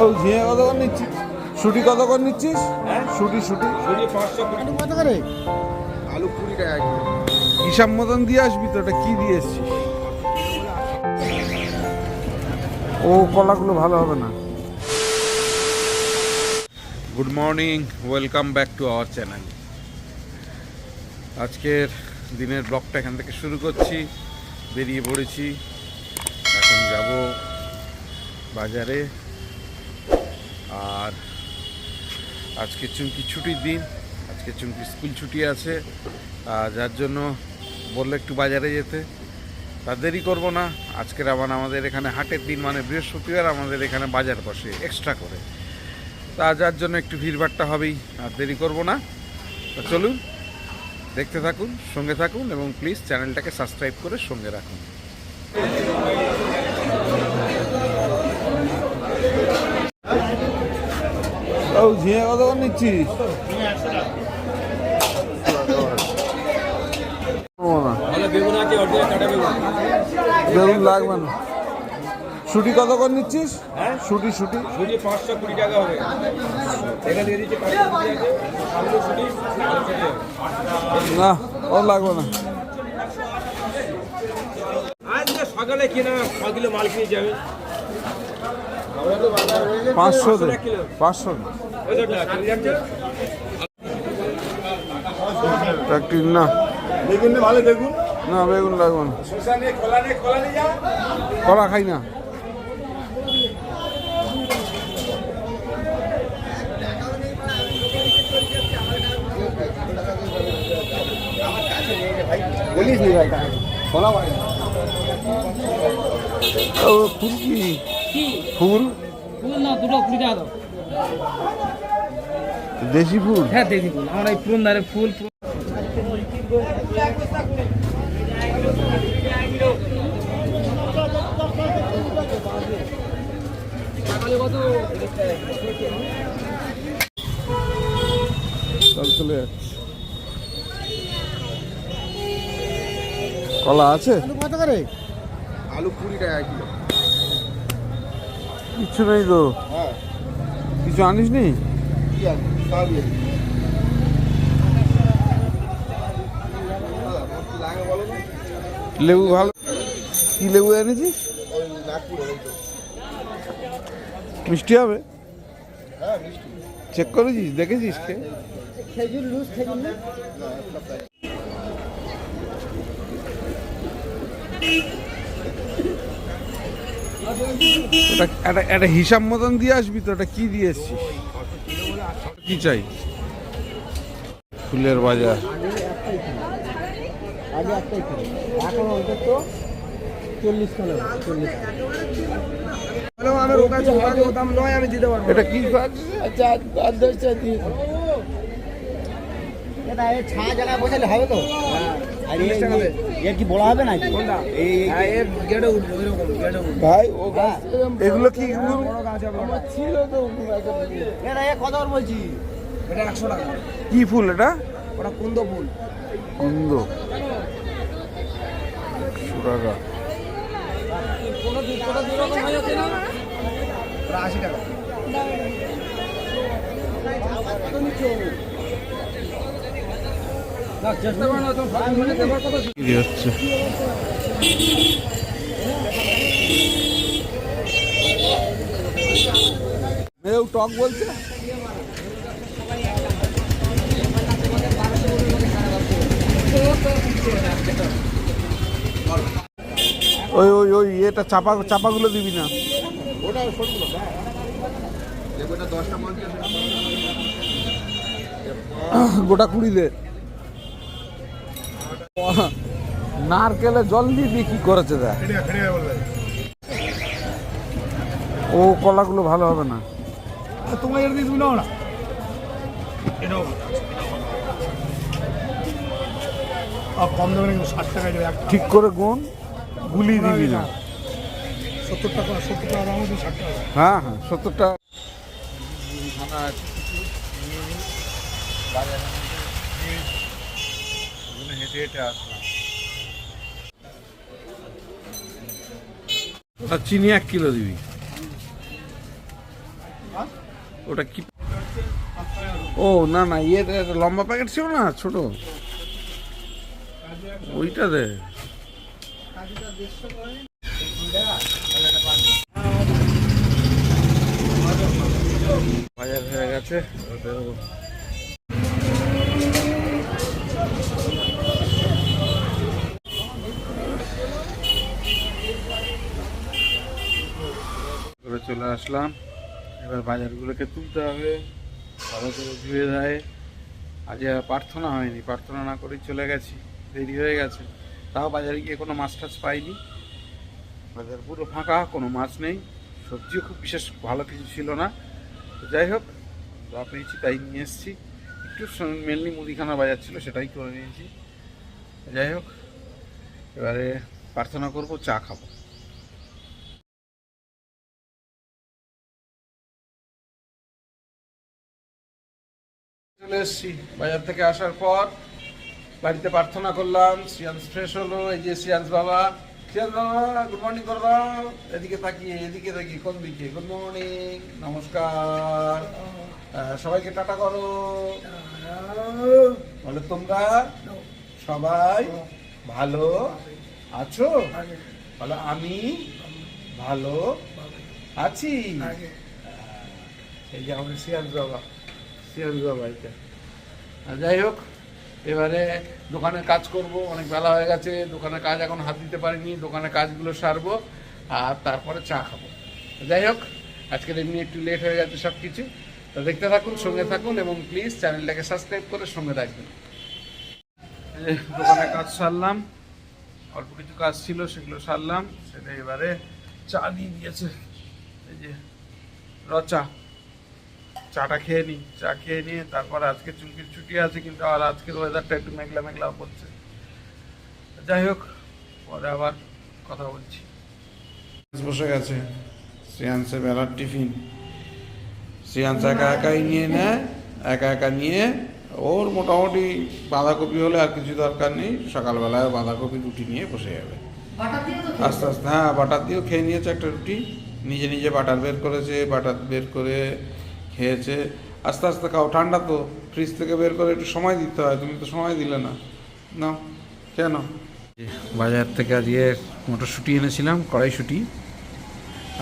ও ঝিঙে কত করে নিচ্ছিস? শুটি কত করে নিচ্ছিস? শুটি শুটি। কত করে? আলু কুড়ি টাকা হিসাব মতন দিয়ে আসবি তো ওটা কি দিয়ে এসছিস? ও কলাগুলো ভালো হবে না। Good morning welcome back to our channel আজকের দিনের ব্লগটা এখান থেকে শুরু করছি বেরিয়ে পড়েছি। এখন যাব বাজারে। আর আজকে চুমকি ছুটির দিন, আজকে চুমকি স্কুল ছুটি আছে। যার জন্য বলল একটু বাজারে যেতে। তা দেরি করব না আজকের আবার আমাদের এখানে হাটের দিন মানে বৃহস্পতিবার আমাদের এখানে বাজার বসে এক্সট্রা করে। তা যার জন্য একটু ভিড়ভাট্টা হবেই, আর দেরি করব না। তা চলুন, দেখতে থাকুন, সঙ্গে থাকুন, এবং প্লিজ চ্যানেলটাকে সাবস্ক্রাইব করে সঙ্গে রাখুন। ও ঝিঙে কত করে নিচ্ছিস বেগুন লাগবে না। শুটি কত করে নিচ্ছিস? হ্যাঁ? শুটি শুটি। ছুটি পাঁচশো কুড়ি টাকা হবে। না ও লাগবে না। সকালে কিনা ছ কিলো মাল কিনেছি আমি। পাঁচশো পাঁচশো না, বেগুন ভালো বেগুন না বেগুন লাগবে না। কলা খাই না। বলিস নি ভাই কলা ও ফুল কি? কি? ফুল? ফুল না দুটো কুড়ি টাকা দাও। দেশি ফুল? হ্যাঁ দেখি ফুল। আমরা এই পুরন ধারে ফুল চলে কলা আছে? আলু কত করে? আলু কুড়ি টাকা কিলো। কিছু নেই তো। হ্যাঁ। কিছু আনিস নি কি লেবু ভালো? কি লেবু এনেছিস? মিষ্টি হবে? চেক করেছিস? দেখেছিস কে? একটা হিসাব মতন দিয়ে আসবি তো, ওটা কি দিয়ে এসছিস? কি চাই? ফুলের বাজার। এটা কি গাছ? আচ্ছা আর এটা এই ছা জায়গায় বসালে হবে তো। কি বড় হবে না উঠবে ভাই ও গাছ এগুলো কি আমার ছিল তো কত বলছি? এটা একশো টাকা। কি ফুল এটা? ওটা কুন্দ ফুল। কুন্দ। সুরাগা ওটা আশি টাকা। টক বলছে। ওই ওই ওই এটা চাপা চাপাগুলো দিবি না। দিয়ে গোটা কুড়ি দে। নারকেলে জল দিয়ে কি করেছে দেখ। ও কলাগুলো ভালো হবে না। তোমার এটা দিয়ে তুমি নাও না। কম না ষাট টাকায় ঠিক করে গুণ গুলি দিবি না। সত্তর টাকা সত্তর টাকা দাম ষাট টাকা। হ্যাঁ হ্যাঁ সত্তরটা হেঁটে হেঁটে আসলাম চিনি এক কিলো দিবি। ওটা কি ও না না ইয়ে লম্বা প্যাকেট ছিল না ছোট? ওইটা দে। বাজার হয়ে গেছে। চলে আসলাম। এবার বাজারগুলোকে তুলতে হবে। ভালো করে ধুয়ে দেয় আজ প্রার্থনা হয়নি। প্রার্থনা না করেই চলে গেছি। দেরি হয়ে গেছে। তাও বাজারে গিয়ে কোনো মাছ টাছ পাইনি। বাজার পুরো ফাঁকা, কোনো মাছ নেই। সবজিও খুব বিশেষ ভালো কিছু ছিল না। তো যাই হোক, যা পেয়েছি তাই নিয়ে এসেছি। একটু মেনলি মুদিখানা বাজার ছিল, সেটাই করে নিয়েছি। যাই হোক, এবারে প্রার্থনা করব, চা খাব। এসেছি। বাজার থেকে আসার পর বাড়িতে প্রার্থনা করলাম, সিয়ান্স ফ্রেশ হলো, এই যে সিয়ান্স বাবা। সিয়ান্স বাবা গুড মর্নিং করে দাও। এদিকে তাকিয়ে এদিকে তাকিয়ে কোন দিকে? গুড মর্নিং নমস্কার। সবাইকে টাটা করো। বলে, তোমরা সবাই ভালো আছো? বলো, আমি ভালো আছি। এই যে আমাদের সিয়ান্স বাবা সিয়ান্স বাবা এটা। যাই হোক, এবারে দোকানে কাজ করব, অনেক বেলা হয়ে গেছে, দোকানে কাজ এখন হাত দিতে পারিনি, দোকানে কাজগুলো সারবো, আর তারপরে চা খাব। যাই হোক, আজকের এমনি একটু লেট হয়ে গেছে সব কিছু তো দেখতে থাকুন, সঙ্গে থাকুন এবং প্লিজ চ্যানেলটাকে সাবস্ক্রাইব করে সঙ্গে থাকবেন। দোকানে কাজ সারলাম, অল্প কিছু কাজ ছিল সেগুলো সারলাম, সেটা এবারে চা দিয়ে দিয়েছে। এই যে, রচা। চাটা খেয়ে নিই চা খেয়ে নিয়ে তারপর আজকে চুমকির ছুটি আছে কিন্তু আর আজকের ওয়েদারটা একটু মেঘলা মেঘলা করছে। যাই হোক পরে আবার কথা বলছি। বসে গেছে। শ্রেয়াংসের বেলার টিফিন। শ্রেয়াংস একা একাই নিয়ে নেয় একা একা নিয়ে ওর মোটামুটি বাঁধাকপি হলে আর কিছু দরকার নেই সকালবেলায় বাঁধাকপি রুটি নিয়ে বসে যাবে। আস্তে আস্তে হ্যাঁ বাটার দিয়েও খেয়ে নিয়েছে একটা রুটি। নিজে নিজে বাটার বের করেছে বাটার বের করে খেয়েছে। আস্তে আস্তে খাও, ঠান্ডা তো। ফ্রিজ থেকে বের করে একটু সময় দিতে হয়, তুমি তো সময় দিলে না। না কেন বাজার থেকে আজকে মটরশুঁটি এনেছিলাম, কড়াইশুঁটি।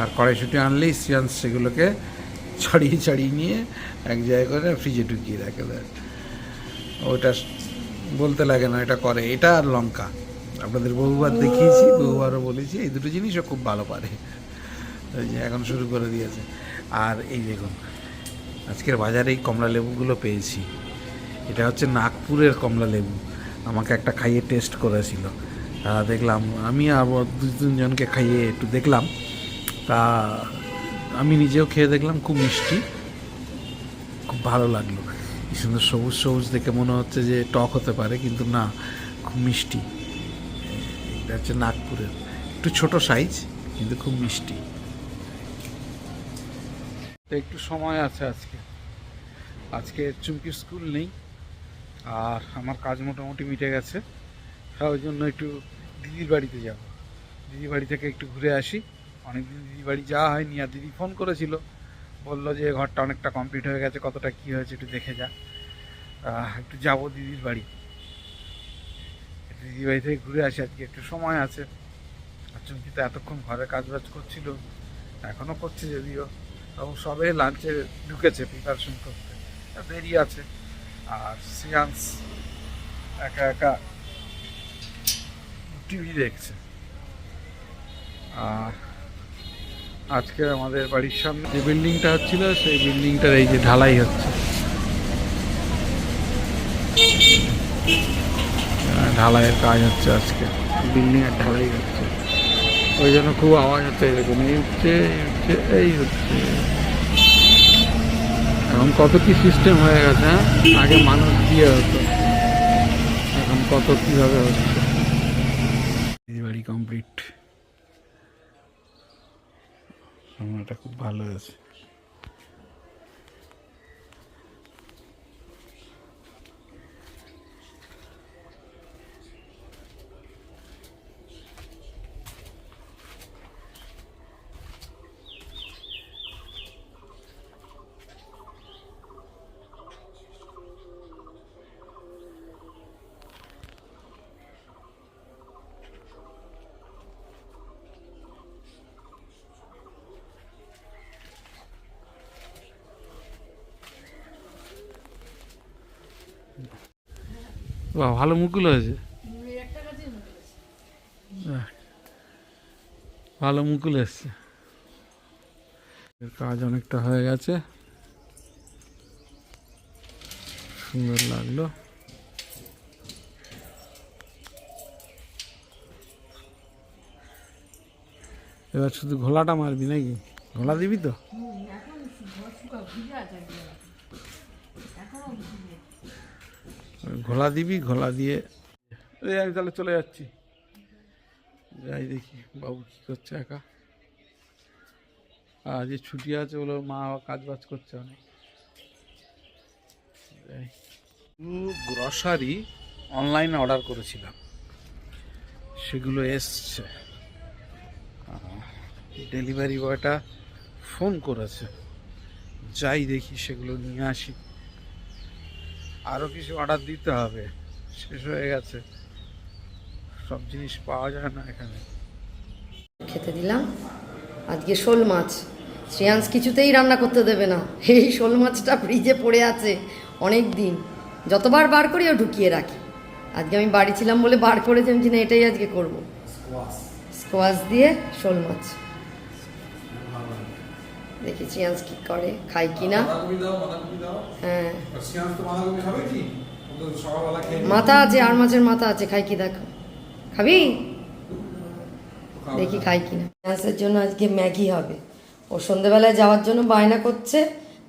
আর কড়াইশুঁটি আনলেই সিয়ান্স সেগুলোকে ছাড়িয়ে ছাড়িয়ে নিয়ে এক জায়গায় করে ফ্রিজে ঢুকিয়ে রাখে দেয় ওটা বলতে লাগে না, এটা করে। এটা আর লঙ্কা। আপনাদের বহুবার দেখিয়েছি, বহুবারও বলেছি, এই দুটো জিনিসও খুব ভালো পারে। ওই যে এখন শুরু করে দিয়েছে। আর এই দেখুন আজকের বাজারে এই কমলা লেবুগুলো পেয়েছি। এটা হচ্ছে নাগপুরের কমলা লেবু। আমাকে একটা খাইয়ে টেস্ট করেছিল। তা দেখলাম, আমি আবার দু তিনজনকে খাইয়ে একটু দেখলাম। তা আমি নিজেও খেয়ে দেখলাম, খুব মিষ্টি। খুব ভালো লাগল। কি সুন্দর সবুজ সবুজ দেখে মনে হচ্ছে যে টক হতে পারে, কিন্তু না, খুব মিষ্টি। এটা হচ্ছে নাগপুরের। একটু ছোট সাইজ কিন্তু খুব মিষ্টি। তো একটু সময় আছে আজকে। আজকে চুমকির স্কুল নেই, আর আমার কাজ মোটামুটি মিটে গেছে। হ্যাঁ ওই জন্য একটু দিদির বাড়িতে যাব। দিদির বাড়ি থেকে একটু ঘুরে আসি। অনেকদিন দিদির বাড়ি যাওয়া হয়নি, আর দিদি ফোন করেছিল। বলল যে ঘরটা অনেকটা কমপ্লিট হয়ে গেছে, কতটা কী হয়েছে একটু দেখে যা। একটু যাব দিদির বাড়ি। দিদির বাড়ি থেকে ঘুরে আসি আজকে, একটু সময় আছে। আর চুমকি তো এতক্ষণ ঘরে কাজ বাজ করছিল এখনও করছে যদিও। এবং সবে লাঞ্চে ঢুকেছে প্রিপারেশন করতে। দেরি আছে। আর সিয়ান্স একা একা টিভি দেখছে। আর আজকে আমাদের বাড়ির সামনে যে বিল্ডিংটা হচ্ছিল, সেই বিল্ডিংটার এই যে ঢালাই হচ্ছে। ঢালাইয়ের কাজ হচ্ছে আজকে। বিল্ডিং ঢালাই হচ্ছে। ওই জন্য খুব আওয়াজ হচ্ছে এরকম এই হচ্ছে এই হচ্ছে এই হচ্ছে। এখন কত কি সিস্টেম হয়ে গেছে হ্যাঁ? আগে মানুষ দিয়ে হতো। এখন কত কীভাবে হচ্ছে। বাড়ি কমপ্লিট সময়টা খুব ভালো আছে বাহ, ভালো মুকুল হয়েছে। ভালো মুকুল এসছে। কাজ অনেকটা হয়ে গেছে। সুন্দর লাগল। এবার শুধু ঘোলাটা মারবি নাকি? ঘোলা দিবি তো? ঘোলা দিবি, ঘোলা দিয়ে। এই, আমি তাহলে চলে যাচ্ছি। যাই দেখি বাবু কি করছে একা। আর যে ছুটি আছে ওগুলো মা কাজ বাজ করছে অনেক। গ্রসারি অনলাইনে অর্ডার করেছিলাম। সেগুলো এসছে। ডেলিভারি বয়টা ফোন করেছে। যাই দেখি সেগুলো নিয়ে আসি। আরও কিছু অর্ডার দিতে হবে। শেষ হয়ে গেছে। সব জিনিস পাওয়া যায় না এখানে। খেতে দিলাম। আজকে শোল মাছ। শ্রেয়াংস কিছুতেই রান্না করতে দেবে না। এই শোল মাছটা ফ্রিজে পড়ে আছে অনেক দিন যতবার বার করি ও ঢুকিয়ে রাখি। আজকে আমি বাড়ি ছিলাম বলে বার করেছি আমি না এটাই আজকে করব। স্কোয়াশ দিয়ে শোল মাছ। দেখি শ্রেয়াংস কি করে খাই কি না? হ্যাঁ। মাথা আছে আর মাছের মাথা আছে খাই কি দেখো। খাবি? দেখি খাই কিনা গ্যাসের জন্য আজকে ম্যাগি হবে। ও সন্ধেবেলায় যাওয়ার জন্য বায়না করছে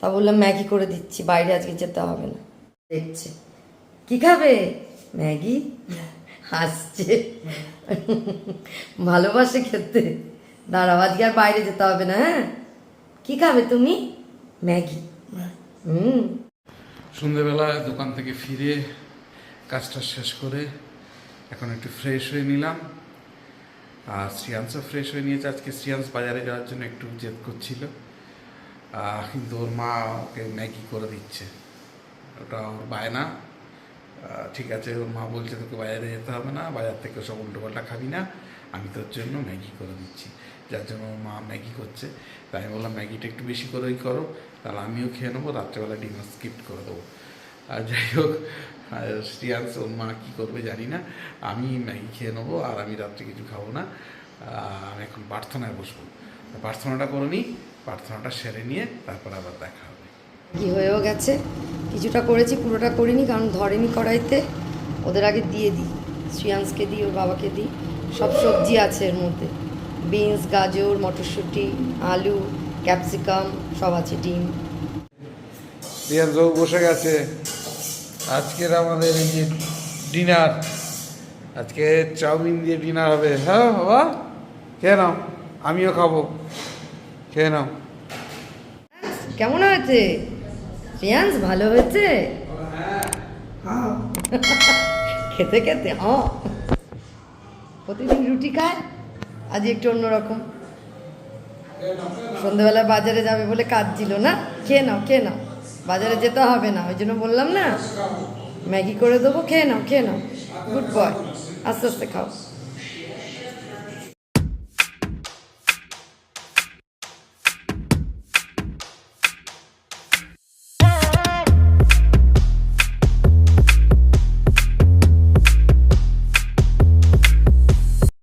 তা বললাম ম্যাগি করে দিচ্ছি বাইরে আজকে যেতে হবে না। দেখছে। কি খাবে? ম্যাগি? হাসছে। ভালোবাসে খেতে। দাঁড়াও আজকে আর বাইরে যেতে হবে না হ্যাঁ? কি খাবে তুমি? ম্যাগি। হুম। সন্ধেবেলায় দোকান থেকে ফিরে কাজটা শেষ করে এখন একটু ফ্রেশ হয়ে নিলাম। আর শ্রিয়াংশও ফ্রেশ হয়ে নিয়েছে। আজকে শ্রিয়াংশ বাজারে যাওয়ার জন্য একটু জেদ করছিল। কিন্তু ওর মা ওকে ম্যাগি করে দিচ্ছে। ওটা ওর বায়না। ঠিক আছে ওর মা বলছে তোকে বাজারে যেতে হবে না। বাজার থেকে সব উল্টোপাল্টা খাবি না। আমি তোর জন্য ম্যাগি করে দিচ্ছি। যার জন্য মা ম্যাগি করছে। তাই আমি বললাম, ম্যাগিটা একটু বেশি করেই করো, তাহলে আমিও খেয়ে নেব, রাত্রেবেলা ডিনার স্কিপ্ট করে দেবো। আর যাই হোক শ্রিয়াংশ, ওর মা কী করবে জানি না। আমি ম্যাগি খেয়ে নেব, আর আমি রাত্রে কিছু খাব না। আমি এখন প্রার্থনায় বসবো। প্রার্থনাটা করে নিই, প্রার্থনাটা সেরে নিয়ে তারপর আবার দেখা হবে। কি হয়েও গেছে? কিছুটা করেছি, পুরোটা করিনি, কারণ ধরেনি কড়াইতে। ওদের আগে দিয়ে দিই। শ্রিয়াংসকে দিই, ওর বাবাকে দিই। সব সবজি আছে এর মধ্যে। বিনস গাজর মটরশুঁটি আলু ক্যাপসিকাম সব আছে ডিম। বসে গেছে। আজকের আমাদের এই যে ডিনার আজকে চাউমিন দিয়ে ডিনার হবে। হ্যাঁ বাবা খেয়ে নাও আমিও খাব। খেয়ে নাও। কেমন হয়েছে? শ্রিয়াংস ভালো হয়েছে? হ্যাঁ। খেতে খেতে হ্যাঁ প্রতিদিন রুটি খায়? আজ একটু অন্যরকম। সন্ধ্যেবেলা বাজারে যাবে বলে কাজ না? খেয়ে নাও খেয়ে নাও। বাজারে যেতে হবে না, ওই জন্য বললাম না। ম্যাগি করে দেবো, খেয়ে নাও খেয়ে নাও। গুড বয়, আস্তে আস্তে খাও।